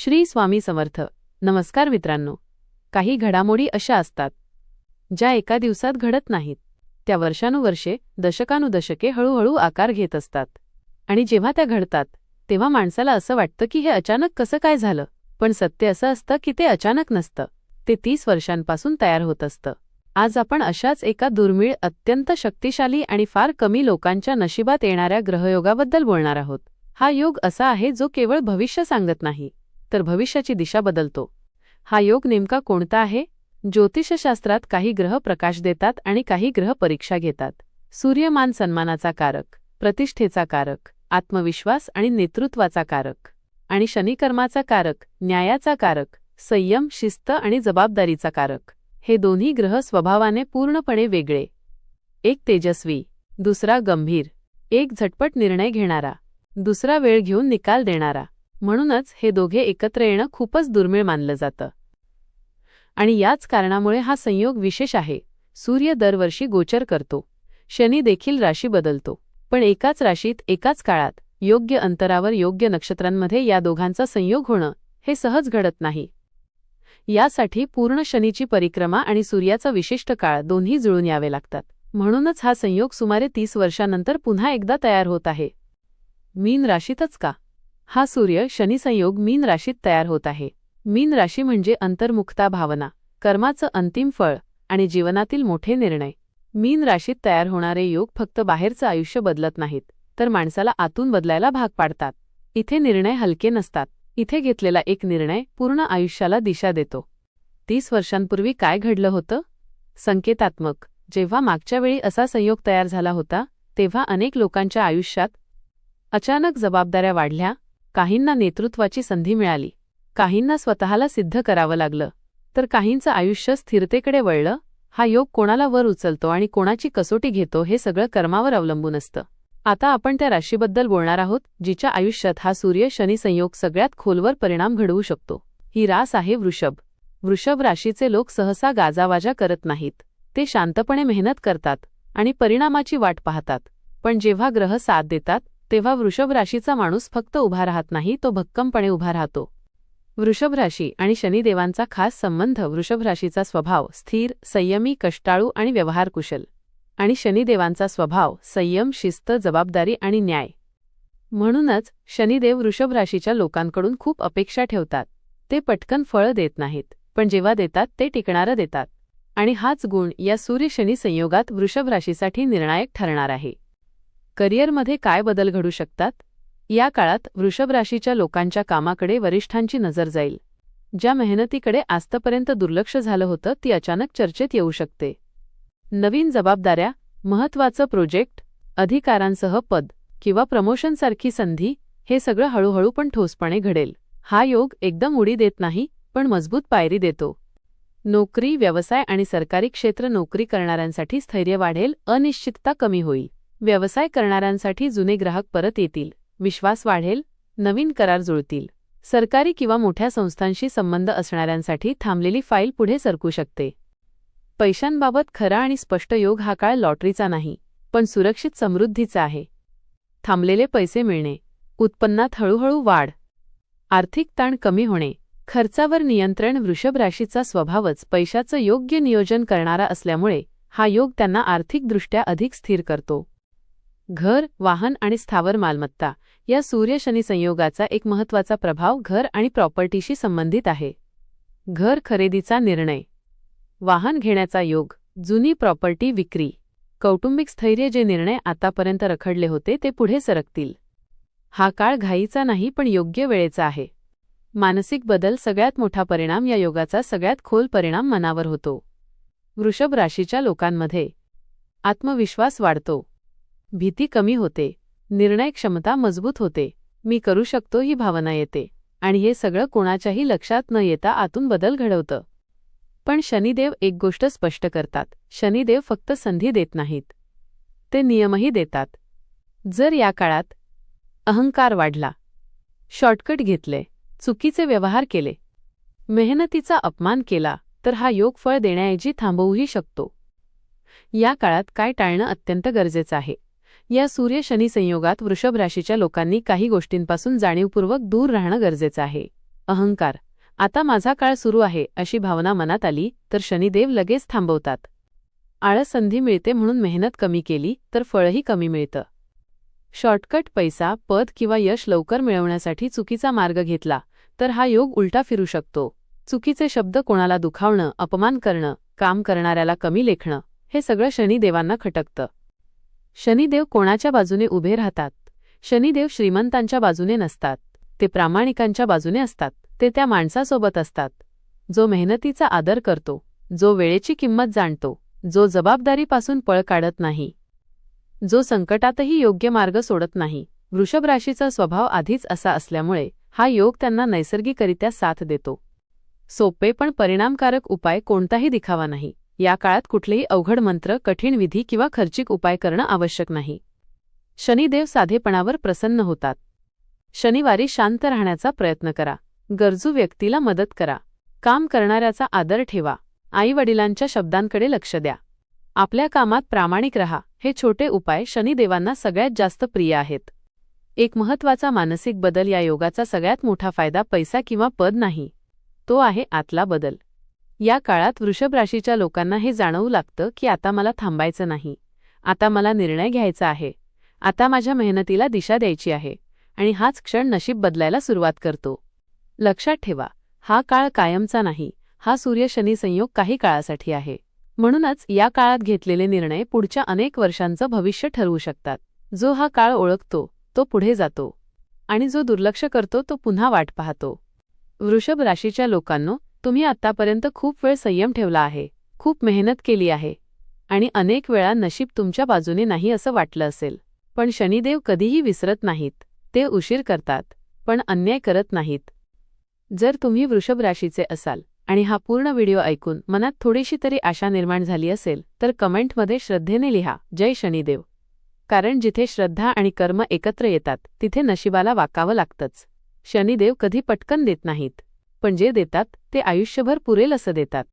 श्री स्वामी समर्थ. नमस्कार मित्रांनो. काही घडामोडी अशा असतात. ज्या एका दिवसात घडत नाहीत. त्या वर्षानुवर्षे दशकानुदशके हळूहळू आकार घेत असतात. आणि जेव्हा त्या घडतात तेव्हा माणसाला असं वाटतं की हे अचानक कसं काय झालं? पण सत्य असं असतं की ते अचानक नसतं. ते तीस वर्षांपासून तयार होत असतं. आज आपण अशाच एका दुर्मिळ अत्यंत शक्तिशाली आणि फार कमी लोकांच्या नशिबात येणाऱ्या ग्रहयोगाबद्दल बोलणार आहोत. हा योग असा आहे जो केवळ भविष्य सांगत नाही. तर भविष्याची दिशा बदलतो. हा योग नेमका कोणता आहे? ज्योतिषशास्त्रात काही ग्रह प्रकाश देतात आणि काही ग्रह परीक्षा घेतात. सूर्यमान सन्मानाचा कारक प्रतिष्ठेचा कारक आत्मविश्वास आणि नेतृत्वाचा कारक आणि शनिकर्माचा कारक न्यायाचा कारक संयम शिस्त आणि जबाबदारीचा कारक. हे दोन्ही ग्रह स्वभावाने पूर्णपणे वेगळे. एक तेजस्वी दुसरा गंभीर. एक झटपट निर्णय घेणारा. दुसरा वेळ घेऊन निकाल देणारा. म्हणूनच हे दोघे एकत्र येणं खूपच दुर्मिळ मानलं जातं. आणि याच कारणामुळे हा संयोग विशेष आहे. सूर्य दरवर्षी गोचर करतो. शनी देखील राशी बदलतो. पण एकाच राशीत एकाच काळात योग्य अंतरावर योग्य नक्षत्रांमध्ये या दोघांचा संयोग होणं हे सहज घडत नाही. यासाठी पूर्ण शनीची परिक्रमा आणि सूर्याचा विशिष्ट काळ दोन्ही जुळून यावे लागतात. म्हणूनच हा संयोग सुमारे तीस वर्षांनंतर पुन्हा एकदा तयार होत आहे. मीन राशीतच का? हा सूर्य शनिसंयोग मीन राशीत तयार होत आहे. मीन राशी म्हणजे अंतर्मुखता भावना कर्माचं अंतिम फळ आणि जीवनातील मोठे निर्णय. मीन राशीत तयार होणारे योग फक्त बाहेरचं आयुष्य बदलत नाहीत तर माणसाला आतून बदलायला भाग पाडतात. इथे निर्णय हलके नसतात. इथे घेतलेला एक निर्णय पूर्ण आयुष्याला दिशा देतो. तीस वर्षांपूर्वी काय घडलं होतं? संकेतात्मक. जेव्हा मागच्या वेळी असा संयोग तयार झाला होता तेव्हा अनेक लोकांच्या आयुष्यात अचानक जबाबदाऱ्या वाढल्या काहींना नेतृत्वाची संधी मिळाली. काहींना स्वतःला सिद्ध करावं लागलं. तर काहींचं आयुष्य स्थिरतेकडे वळलं हा योग कोणाला वर उचलतो आणि कोणाची कसोटी घेतो हे सगळं कर्मावर अवलंबून असतं. आता आपण त्या राशीबद्दल बोलणार आहोत जिच्या आयुष्यात हा सूर्य शनी संयोग सगळ्यात खोलवर परिणाम घडवू शकतो. ही रास आहे वृषभ. वृषभ राशीचे लोक सहसा गाजावाजा करत नाहीत. ते शांतपणे मेहनत करतात आणि परिणामाची वाट पाहतात. पण जेव्हा ग्रह साथ देतात तेव्हा वृषभ राशीचा माणूस फक्त उभा राहत नाही तो भक्कमपणे उभा राहतो. वृषभ राशी आणि शनिदेवांचा खास संबंध वृषभ राशीचा स्वभाव स्थिर संयमी कष्टाळू आणि व्यवहारकुशल. आणि शनिदेवांचा स्वभाव संयम शिस्त जबाबदारी आणि न्याय. म्हणूनच शनिदेव वृषभ राशीच्या लोकांकडून खूप अपेक्षा ठेवतात. ते पटकन फळं देत नाहीत पण जेव्हा देतात ते टिकणारं देतात. आणि हाच गुण या सूर्य शनी संयोगात वृषभ राशीसाठी निर्णायक ठरणार आहे. करिअरमध्ये काय बदल घडू शकतात? या काळात वृषभ राशीच्या लोकांच्या कामाकडे वरिष्ठांची नजर जाईल. ज्या मेहनतीकडे आजतापर्यंत दुर्लक्ष झालं होतं ती अचानक चर्चेत येऊ शकते. नवीन जबाबदाऱ्या महत्त्वाचं प्रोजेक्ट अधिकारांसह पद किंवा प्रमोशनसारखी संधी हे सगळं हळूहळू पण ठोसपणे घडेल. हा योग एकदम उडी देत नाही पण मजबूत पायरी देतो. नोकरी व्यवसाय आणि सरकारी क्षेत्र नोकरी करणाऱ्यांसाठी स्थैर्य वाढेल अनिश्चितता कमी होईल. व्यवसाय करणाऱ्यांसाठी जुने ग्राहक परत येतील. विश्वास वाढेल नवीन करार जुळतील. सरकारी किंवा मोठ्या संस्थांशी संबंध असणाऱ्यांसाठी थांबलेली फाईल पुढे सरकू शकते. पैशांबाबत खरा आणि स्पष्ट योग हा काळ लॉटरीचा नाही पण सुरक्षित समृद्धीचा आहे. थांबलेले पैसे मिळणे उत्पन्नात हळूहळू वाढ आर्थिक ताण कमी होणे खर्चावर नियंत्रण वृषभ राशीचा स्वभावच पैशाचं योग्य नियोजन करणारा असल्यामुळे हा योग त्यांना आर्थिकदृष्ट्या अधिक स्थिर करतो. घर वाहन आणि स्थावर मालमत्ता या सूर्य-शनी संयोगाचा एक महत्त्वाचा प्रभाव घर आणि प्रॉपर्टीशी संबंधित आहे. घर खरेदीचा निर्णय. वाहन घेण्याचा योग जुनी प्रॉपर्टी विक्री. कौटुंबिक स्थैर्य जे निर्णय आतापर्यंत रखडले होते ते पुढे सरकतील. हा काळ घाईचा नाही पण योग्य वेळेचा आहे. मानसिक बदल सगळ्यात मोठा परिणाम या योगाचा सगळ्यात खोल परिणाम मनावर होतो. वृषभ राशीच्या लोकांमध्ये आत्मविश्वास वाढतो. भीती कमी होते. निर्णय क्षमता मजबूत होते. मी करू शकतो ही भावना येते. आणि हे सगळं कोणाच्याही लक्षात न येता आतून बदल घडवतं. पण शनिदेव एक गोष्ट स्पष्ट करतात. शनिदेव फक्त संधी देत नाहीत. ते नियमही देतात. जर या काळात अहंकार वाढला. शॉर्टकट घेतले. चुकीचे व्यवहार केले. मेहनतीचा अपमान केला तर हा योग फळ देण्याऐवजी थांबवूही शकतो. या काळात काय टाळणं अत्यंत गरजेचं आहे. या सूर्य शनी संयोगात वृषभ राशीच्या लोकांनी काही गोष्टींपासून जाणीवपूर्वक दूर राहणं गरजेचं आहे. अहंकार. आता माझा काळ सुरू आहे अशी भावना मनात आली तर शनिदेव लगेच थांबवतात. आळस संधी मिळते म्हणून मेहनत कमी केली तर फळही कमी मिळतं. शॉर्टकट पैसा पद किंवा यश लवकर मिळवण्यासाठी चुकीचा मार्ग घेतला तर हा योग उलटा फिरू शकतो. चुकीचे शब्द कोणाला दुखावणं अपमान करणं काम करणाऱ्याला कमी लेखणं हे सगळं शनिदेवांना खटकतं. शनिदेव कोणाच्या बाजूने उभे राहतात? शनिदेव श्रीमंतांच्या बाजूने नसतात. ते प्रामाणिकांच्या बाजूने असतात. ते त्या माणसासोबत असतात. जो मेहनतीचा आदर करतो जो वेळेची किंमत जाणतो जो जबाबदारीपासून पळ काढत नाही जो संकटातही योग्य मार्ग सोडत नाही. वृषभ राशीचा स्वभाव आधीच असा असल्यामुळे हा योग त्यांना नैसर्गिकरित्या साथ देतो. सोपे पण परिणामकारक उपाय कोणताही दिखावा नाही. या काळात कुठलेही अवघड मंत्र कठीण विधी किंवा खर्चिक उपाय करणं आवश्यक नाही. शनिदेव साधेपणावर प्रसन्न होतात. शनिवारी शांत राहण्याचा प्रयत्न करा. गरजू व्यक्तीला मदत करा. काम करणाऱ्याचा आदर ठेवा. आईवडिलांच्या शब्दांकडे लक्ष द्या. आपल्या कामात प्रामाणिक रहा. हे छोटे उपाय शनिदेवांना सगळ्यात जास्त प्रिय आहेत. एक महत्त्वाचा मानसिक बदल या योगाचा सगळ्यात मोठा फायदा पैसा किंवा पद नाही. तो आहे आतला बदल. या काळात वृषभ राशीच्या लोकांना हे जाणवू लागतं की आता मला थांबायचं नाही. आता मला निर्णय घ्यायचा आहे. आता माझ्या मेहनतीला दिशा द्यायची आहे आणि हाच क्षण नशीब बदलायला सुरुवात करतो. लक्षात ठेवा हा काळ कायमचा नाही हा सूर्य शनी संयोग काही काळासाठी आहे. म्हणूनच या काळात घेतलेले निर्णय पुढच्या अनेक वर्षांचं भविष्य ठरवू शकतात. जो हा काळ ओळखतो तो पुढे जातो. आणि जो दुर्लक्ष करतो तो पुन्हा वाट पाहतो. वृषभ राशीच्या लोकांनो तुम्ही आत्तापर्यंत खूप वेळ संयम ठेवला आहे खूप मेहनत केली आहे आणि अनेक वेळा नशीब तुमच्या बाजूने नाही असं वाटलं असेल. पण शनिदेव कधीही विसरत नाहीत ते उशीर करतात पण अन्याय करत नाहीत. जर तुम्ही वृषभ राशीचे असाल आणि हा पूर्ण व्हिडिओ ऐकून मनात थोडीशी तरी आशा निर्माण झाली असेल तर कमेंटमध्ये श्रद्धेने लिहा जय शनिदेव. कारण जिथे श्रद्धा आणि कर्म एकत्र येतात तिथे नशिबाला वाकावं लागतंच. शनिदेव कधी पटकन देत नाहीत. पण जे देतात ते आयुष्यभर पुरेल असं देतात.